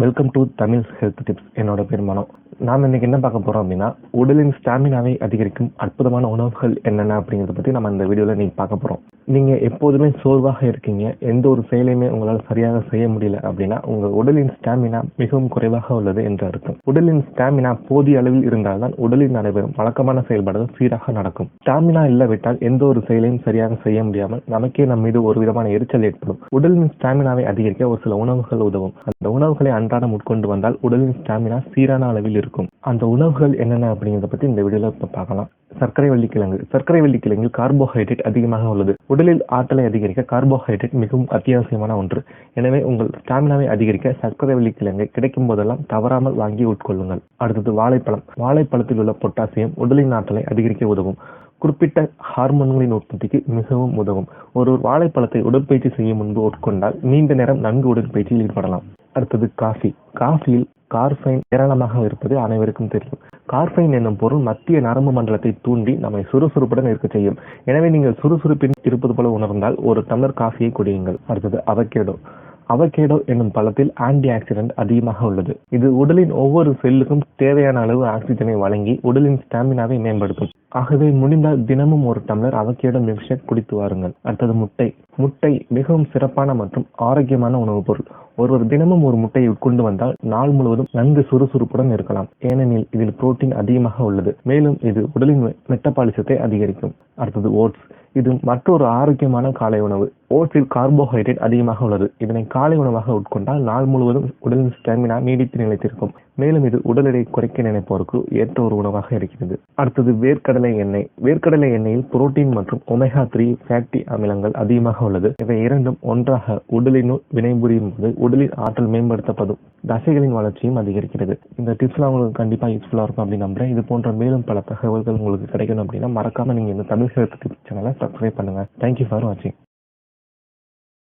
Welcome to Tamil health tips என்னோட பேர் மனோ. நாம் இன்னைக்கு என்ன பார்க்க போறோம் அப்படின்னா உடலின் ஸ்டாமினாவை அதிகரிக்கும் அற்புதமான உணவுகள் என்னென்ன அப்படிங்கறத பத்தி நம்ம இந்த வீடியோல நீங்க பார்க்க போறோம். நீங்க எப்போதுமே சோர்வாக இருக்கீங்க எந்த ஒரு செயலையுமே உங்களால் சரியாக செய்ய முடியல அப்படின்னா உங்க உடலின் ஸ்டாமினா மிகவும் குறைவாக உள்ளது என்று அர்த்தம். உடலின் ஸ்டாமினா போதிய அளவில் இருந்தால்தான் உடலில் நடைபெறும் வழக்கமான செயல்பாடுகள் சீராக நடக்கும். ஸ்டாமினா இல்லாவிட்டால் எந்த ஒரு செயலையும் சரியாக செய்ய முடியாமல் நமக்கே நம் மீது ஒரு விதமான எரிச்சல் ஏற்படும். உடலின் ஸ்டாமினாவை அதிகரிக்க ஒரு சில உணவுகள் உதவும். அந்த உணவுகளை அன்றாடம் உட்கொண்டு வந்தால் உடலின் ஸ்டாமினா சீரான அளவில் இருக்கும். அந்த உணவுகள் என்னென்ன அப்படிங்கிறத பத்தி இந்த வீடியோல இப்ப பார்க்கலாம். சர்க்கரை வள்ளிக்கிழங்கு சர்க்கரை வள்ளிக்கிழங்கில் கார்போஹைட்ரேட் அதிகமாக உள்ளது. உடலில் ஆற்றலை அதிகரிக்க கார்போஹைட்ரேட் மிகவும் அத்தியாவசியமான ஒன்று. எனவே உங்கள் ஸ்டாமினாவை அதிகரிக்க சர்க்கரை வள்ளிக்கிழங்கை கிடைக்கும் போதெல்லாம் தவறாமல் வாங்கி உட்கொள்ளுங்கள். அடுத்தது வாழைப்பழம். வாழைப்பழத்தில் உள்ள பொட்டாசியம் உடலின் ஆற்றலை அதிகரிக்க உதவும். குறிப்பிட்ட ஹார்மோன்களின் உற்பத்திக்கு மிகவும் உதவும். ஒரு வாழைப்பழத்தை உடற்பயிற்சி செய்யும் முன்பு உட்கொண்டால் நீண்ட நேரம் நன்கு உடற்பயிற்சியில் ஈடுபடலாம். அடுத்தது காஃபி. காஃபியில் கார்பைன் ஏராளமாக இருப்பது அனைவருக்கும் தெரியும். கார்பைன் என்னும் பொருள் மத்திய நரம்பு மண்டலத்தை தூண்டி நம்மை சுறுசுறுப்புடன் இருக்க செய்யும். எனவே நீங்கள் சுறுசுறுப்பின் இருப்பது போல உணர்ந்தால் ஒரு டம்ளர் காஃபியை குடியுங்கள். அடுத்தது அவகேடோ. அவகேடோ என்னும் பழத்தில் ஆன்டி ஆக்சிடென்ட் அதிகமாக உள்ளது. இது உடலின் ஒவ்வொரு செல்லுக்கும் தேவையான அளவு ஆக்சிஜனை வழங்கி உடலின் ஸ்டாமினாவை மேம்படுத்தும். ஆகவே முடிந்தால் தினமும் ஒரு டம்ளர் அவகேடோ மில்க் ஷேக் குடித்து வாருங்கள். அடுத்தது முட்டை. முட்டை மிகவும் சிறப்பான மற்றும் ஆரோக்கியமான உணவுப் பொருள். ஒருவர் தினமும் ஒரு முட்டையை உட்கொண்டு வந்தால் நாள் முழுவதும் நன்கு சுறுசுறுப்புடன் இருக்கலாம். ஏனெனில் இதில் புரோட்டீன் அதிகமாக உள்ளது. மேலும் இது உடலின் மெட்டபாலிசத்தை அதிகரிக்கும். அடுத்தது ஓட்ஸ். இது மற்றொரு ஆரோக்கியமான காலை உணவு. ஓட்ஸில் கார்போஹைட்ரேட் அதிகமாக உள்ளது. இதனை காலை உணவாக உட்கொண்டால் நாள் முழுவதும் உடலின் ஸ்டாமினா நீடித்து நிலைத்திருக்கும். மேலும் இது உடல் எடை குறைக்க நினைப்போருக்கு ஏற்ற ஒரு உணவாக இருக்கிறது. அடுத்தது வேர்க்கடலை எண்ணெய். வேர்க்கடலை எண்ணெயில் புரோட்டீன் மற்றும் ஒமேகா த்ரீ ஃபேட்டி அமிலங்கள் அதிகமாக உள்ளது. இவை இரண்டும் ஒன்றாக உடலினுள் வினைபுரியும் போது உடலின் ஆற்றல் மேம்படுத்தப்படும் தசைகளின் வளர்ச்சியும் அதிகரிக்கிறது. இந்த டிப்ஸ்லாம் உங்களுக்கு கண்டிப்பாக யூஸ்ஃபுல்லாக இருக்கும் அப்படின்னு நம்புறேன். இது போன்ற மேலும் பல தகவல்கள் உங்களுக்கு கிடைக்கணும் அப்படின்னா மறக்காம நீங்க இந்த தமிழ் ஹெல்த் டிப்ஸ் சேனலை சப்ஸ்கிரைப் பண்ணுங்க. தேங்க்யூ ஃபார் வாட்சிங்